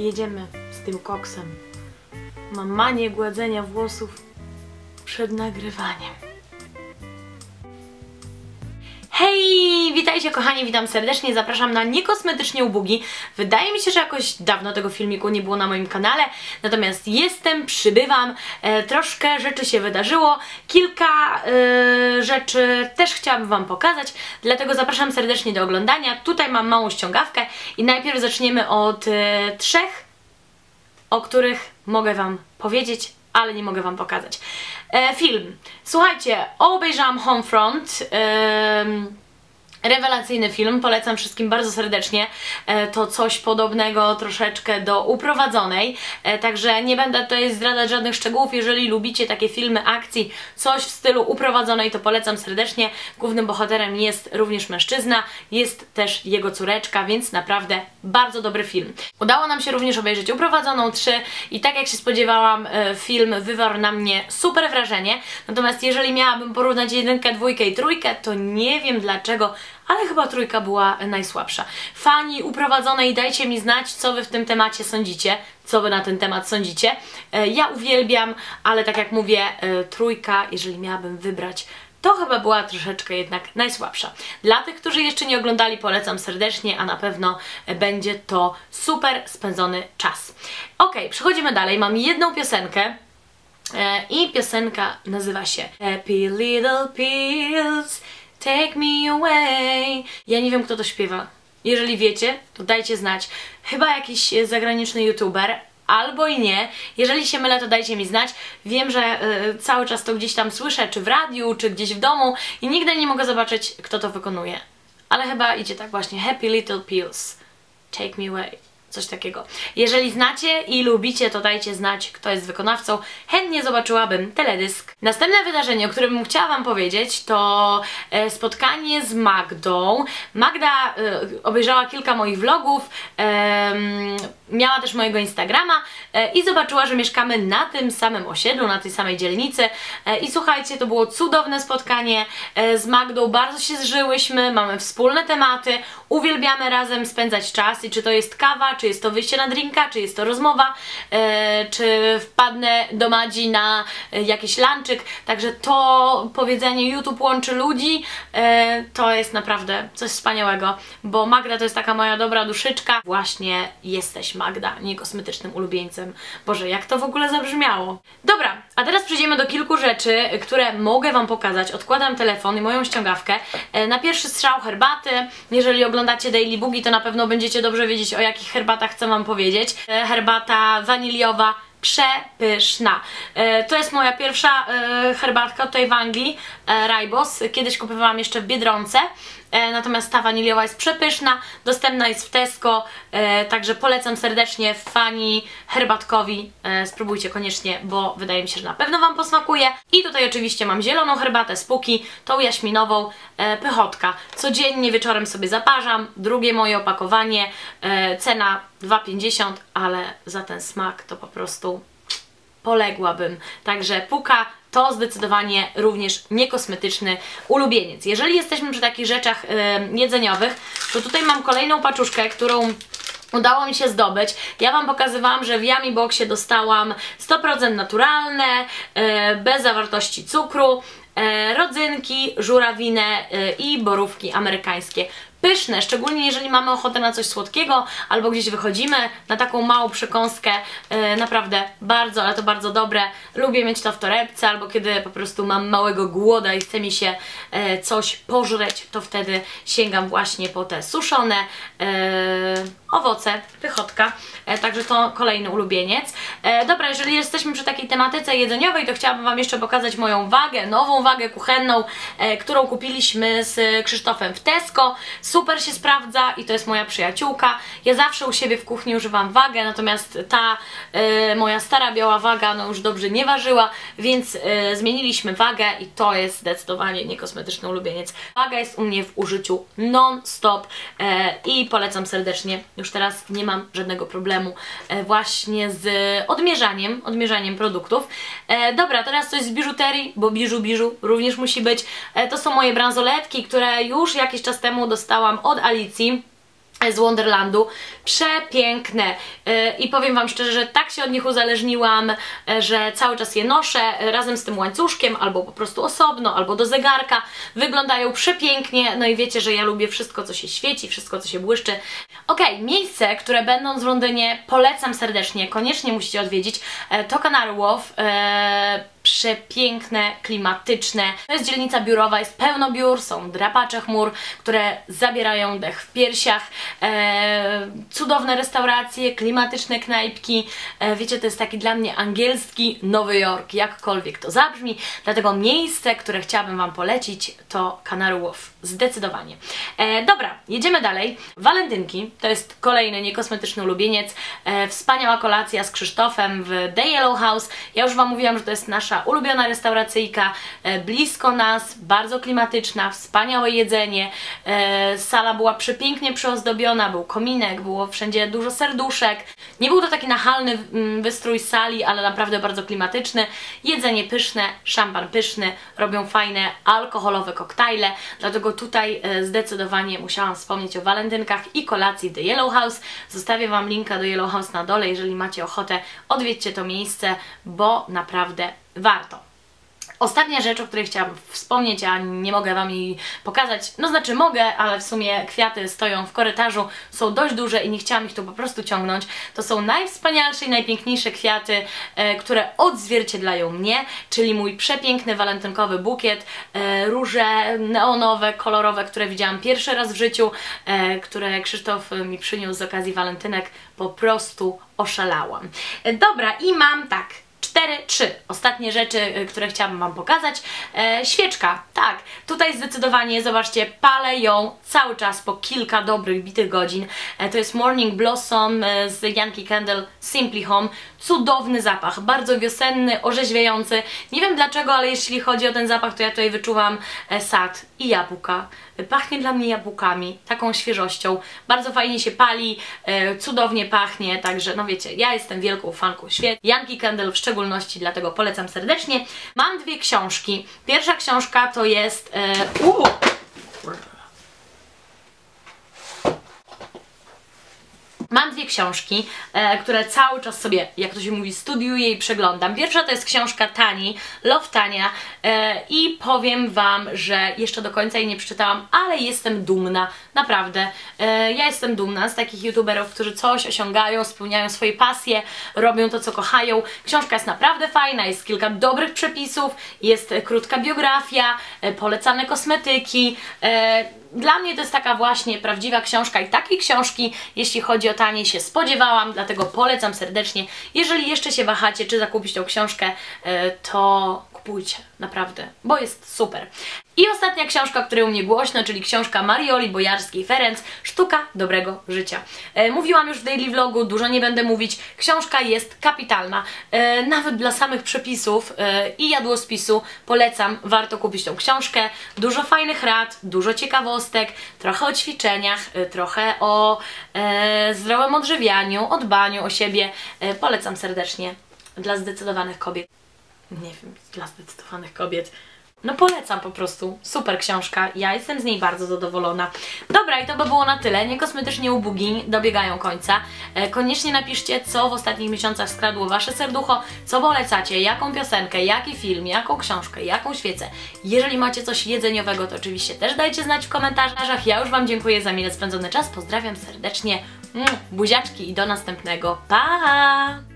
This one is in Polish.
jedziemy z tym koksem. Mam manię gładzenia włosów przed nagrywaniem. Hej, witajcie kochani, witam serdecznie, zapraszam na niekosmetycznie ubugi. Wydaje mi się, że jakoś dawno tego filmiku nie było na moim kanale, natomiast jestem, przybywam, e, troszkę rzeczy się wydarzyło, kilka e, rzeczy też chciałabym Wam pokazać, dlatego zapraszam serdecznie do oglądania. Tutaj mam małą ściągawkę i najpierw zaczniemy od e, trzech, o których mogę Wam powiedzieć, ale nie mogę Wam pokazać. E, film. Słuchajcie, obejrzałam Homefront. em, Rewelacyjny film, polecam wszystkim bardzo serdecznie. E, To coś podobnego troszeczkę do uprowadzonej, e, także nie będę tutaj zdradzać żadnych szczegółów. Jeżeli lubicie takie filmy akcji, coś w stylu uprowadzonej, to polecam serdecznie. Głównym bohaterem jest również mężczyzna, jest też jego córeczka, więc naprawdę bardzo dobry film. Udało nam się również obejrzeć uprowadzoną 3 i tak jak się spodziewałam, e, film wywarł na mnie super wrażenie. Natomiast jeżeli miałabym porównać jedynkę, dwójkę i trójkę, to nie wiem dlaczego ale chyba trójka była najsłabsza. Fani uprowadzonej, dajcie mi znać, co Wy w tym temacie sądzicie, co Wy na ten temat sądzicie. E, Ja uwielbiam, ale tak jak mówię, e, trójka, jeżeli miałabym wybrać, to chyba była troszeczkę jednak najsłabsza. Dla tych, którzy jeszcze nie oglądali, polecam serdecznie, a na pewno będzie to super spędzony czas. Ok, przechodzimy dalej. Mam jedną piosenkę, E, I piosenka nazywa się Happy Little Pills, Take Me Away. Ja nie wiem, kto to śpiewa. Jeżeli wiecie, to dajcie znać. Chyba jakiś e, zagraniczny youtuber, albo i nie. Jeżeli się mylę, to dajcie mi znać. Wiem, że e, cały czas to gdzieś tam słyszę, czy w radiu, czy gdzieś w domu i nigdy nie mogę zobaczyć, kto to wykonuje. Ale chyba idzie tak właśnie. Happy Little Pills, Take Me Away. Coś takiego. Jeżeli znacie i lubicie, to dajcie znać, kto jest wykonawcą. Chętnie zobaczyłabym teledysk. Następne wydarzenie, o którym chciałam Wam powiedzieć, to e, spotkanie z Magdą. Magda e, obejrzała kilka moich vlogów, miała też mojego Instagrama e, i zobaczyła, że mieszkamy na tym samym osiedlu, na tej samej dzielnicy. E, I słuchajcie, to było cudowne spotkanie e, z Magdą, bardzo się zżyłyśmy, mamy wspólne tematy, uwielbiamy razem spędzać czas i czy to jest kawa, czy jest to wyjście na drinka, czy jest to rozmowa, czy wpadnę do Madzi na jakiś lanczyk, także to powiedzenie YouTube łączy ludzi, to jest naprawdę coś wspaniałego, bo Magda to jest taka moja dobra duszyczka, właśnie jesteś Magda, nie kosmetycznym ulubieńcem. Boże, jak to w ogóle zabrzmiało. Dobra, a teraz przejdziemy do kilku rzeczy, które mogę Wam pokazać. Odkładam telefon i moją ściągawkę. E, Na pierwszy strzał herbaty. Jeżeli oglądacie Daily Boogie, to na pewno będziecie dobrze wiedzieć, o jakich herbatach chcę Wam powiedzieć. E, Herbata waniliowa, przepyszna. E, To jest moja pierwsza e, herbatka tutaj w Anglii, e, Rybos. Kiedyś kupowałam jeszcze w Biedronce. Natomiast ta waniliowa jest przepyszna, dostępna jest w Tesco, także polecam serdecznie fani herbatkowi. Spróbujcie koniecznie, bo wydaje mi się, że na pewno Wam posmakuje. I tutaj oczywiście mam zieloną herbatę z Puki, tą jaśminową, pychotka. Codziennie wieczorem sobie zaparzam, drugie moje opakowanie, cena 2,50, ale za ten smak to po prostu poległabym. Także puka to zdecydowanie również niekosmetyczny ulubieniec. Jeżeli jesteśmy przy takich rzeczach e, jedzeniowych, to tutaj mam kolejną paczuszkę, którą udało mi się zdobyć. Ja Wam pokazywałam, że w Yummy Boxie dostałam 100% naturalne, e, bez zawartości cukru, e, rodzynki, żurawinę e, i borówki amerykańskie. Pyszne, szczególnie jeżeli mamy ochotę na coś słodkiego albo gdzieś wychodzimy na taką małą przekąskę. E, naprawdę bardzo, ale to bardzo dobre. Lubię mieć to w torebce albo kiedy po prostu mam małego głoda i chce mi się e, coś pożreć, to wtedy sięgam właśnie po te suszone e, owoce, pychotka. E, także to kolejny ulubieniec. E, dobra, jeżeli jesteśmy przy takiej tematyce jedzeniowej, to chciałabym Wam jeszcze pokazać moją wagę, nową wagę kuchenną, e, którą kupiliśmy z Krzysztofem w Tesco. Super się sprawdza i to jest moja przyjaciółka. Ja zawsze u siebie w kuchni używam wagę, natomiast ta e, moja stara biała waga no już dobrze nie ważyła, więc e, zmieniliśmy wagę i to jest zdecydowanie niekosmetyczny ulubieniec. Waga jest u mnie w użyciu non-stop e, i polecam serdecznie. Już teraz nie mam żadnego problemu e, właśnie z odmierzaniem, odmierzaniem produktów. E, dobra, teraz coś z biżuterii, bo biżu, biżu również musi być. E, to są moje bransoletki, które już jakiś czas temu dostałam od Alicji. Z Wonderlandu. Przepiękne. Yy, I powiem Wam szczerze, że tak się od nich uzależniłam, yy, że cały czas je noszę yy, razem z tym łańcuszkiem, albo po prostu osobno, albo do zegarka. Wyglądają przepięknie, no i wiecie, że ja lubię wszystko, co się świeci, wszystko, co się błyszczy. Ok, miejsce, które będąc w Londynie polecam serdecznie, koniecznie musicie odwiedzić, to Canary Wharf przepiękne, klimatyczne. To jest dzielnica biurowa, jest pełno biur, są drapacze chmur, które zabierają dech w piersiach, e, cudowne restauracje, klimatyczne knajpki. E, wiecie, to jest taki dla mnie angielski Nowy Jork, jakkolwiek to zabrzmi. Dlatego miejsce, które chciałabym Wam polecić to Canary Wharf, zdecydowanie. E, dobra, jedziemy dalej. Walentynki, to jest kolejny niekosmetyczny ulubieniec. E, wspaniała kolacja z Krzysztofem w The Yellow House. Ja już Wam mówiłam, że to jest nasz ulubiona restauracyjka, e, blisko nas, bardzo klimatyczna, wspaniałe jedzenie, e, sala była przepięknie przyozdobiona, był kominek, było wszędzie dużo serduszek, nie był to taki nachalny mm, wystrój sali, ale naprawdę bardzo klimatyczny, jedzenie pyszne, szampan pyszny, robią fajne alkoholowe koktajle, dlatego tutaj e, zdecydowanie musiałam wspomnieć o walentynkach i kolacji The Yellow House. Zostawię Wam linka do Yellow House na dole, jeżeli macie ochotę, odwiedźcie to miejsce, bo naprawdę warto. Ostatnia rzecz, o której chciałam wspomnieć, a nie mogę Wam jej pokazać, no znaczy mogę, ale w sumie kwiaty stoją w korytarzu, są dość duże i nie chciałam ich tu po prostu ciągnąć. To są najwspanialsze i najpiękniejsze kwiaty, e, które odzwierciedlają mnie, czyli mój przepiękny walentynkowy bukiet, e, róże neonowe, kolorowe, które widziałam pierwszy raz w życiu, e, które Krzysztof mi przyniósł z okazji walentynek, po prostu oszalałam. E, dobra, i mam tak, cztery, trzy ostatnie rzeczy, y, które chciałabym Wam pokazać. E, świeczka, tak, tutaj zdecydowanie, zobaczcie, palę ją cały czas po kilka dobrych, bitych godzin. E, to jest Morning Blossom e, z Yankee Candle Simply Home. Cudowny zapach, bardzo wiosenny, orzeźwiający. Nie wiem dlaczego, ale jeśli chodzi o ten zapach, to ja tutaj wyczuwam e, sad i jabłka. Pachnie dla mnie jabłkami, taką świeżością. Bardzo fajnie się pali, e, cudownie pachnie, także no wiecie, ja jestem wielką fanką świet. Yankee Candle w szczególności, dlatego polecam serdecznie. Mam dwie książki. Pierwsza książka to jest... E, uh, Mam dwie książki, e, które cały czas sobie, jak to się mówi, studiuję i przeglądam. Pierwsza to jest książka Tani, Love Tania e, i powiem Wam, że jeszcze do końca jej nie przeczytałam, ale jestem dumna, naprawdę. E, ja jestem dumna z takich youtuberów, którzy coś osiągają, spełniają swoje pasje, robią to, co kochają. Książka jest naprawdę fajna, jest kilka dobrych przepisów, jest krótka biografia, polecane kosmetyki, dla mnie to jest taka właśnie prawdziwa książka i takiej książki, jeśli chodzi o tanie, się spodziewałam, dlatego polecam serdecznie. Jeżeli jeszcze się wahacie, czy zakupić tą książkę, e, to kupujcie, naprawdę, bo jest super. I ostatnia książka, której u mnie głośno, czyli książka Marioli Bojarskiej-Ferenc, Sztuka Dobrego Życia. E, mówiłam już w daily vlogu, dużo nie będę mówić, książka jest kapitalna, e, nawet dla samych przepisów e, i jadłospisu polecam, warto kupić tą książkę, dużo fajnych rad, dużo ciekawostek, trochę o ćwiczeniach, e, trochę o e, zdrowym odżywianiu, o dbaniu o siebie, e, polecam serdecznie dla zdecydowanych kobiet. Nie wiem, dla zdecydowanych kobiet. No polecam po prostu. Super książka. Ja jestem z niej bardzo zadowolona. Dobra, i to by było na tyle. Niekosmetycznie ubugi dobiegają końca. E, koniecznie napiszcie, co w ostatnich miesiącach skradło Wasze serducho, co polecacie, jaką piosenkę, jaki film, jaką książkę, jaką świecę. Jeżeli macie coś jedzeniowego, to oczywiście też dajcie znać w komentarzach. Ja już Wam dziękuję za mile spędzony czas. Pozdrawiam serdecznie. Buziaczki i do następnego. Pa!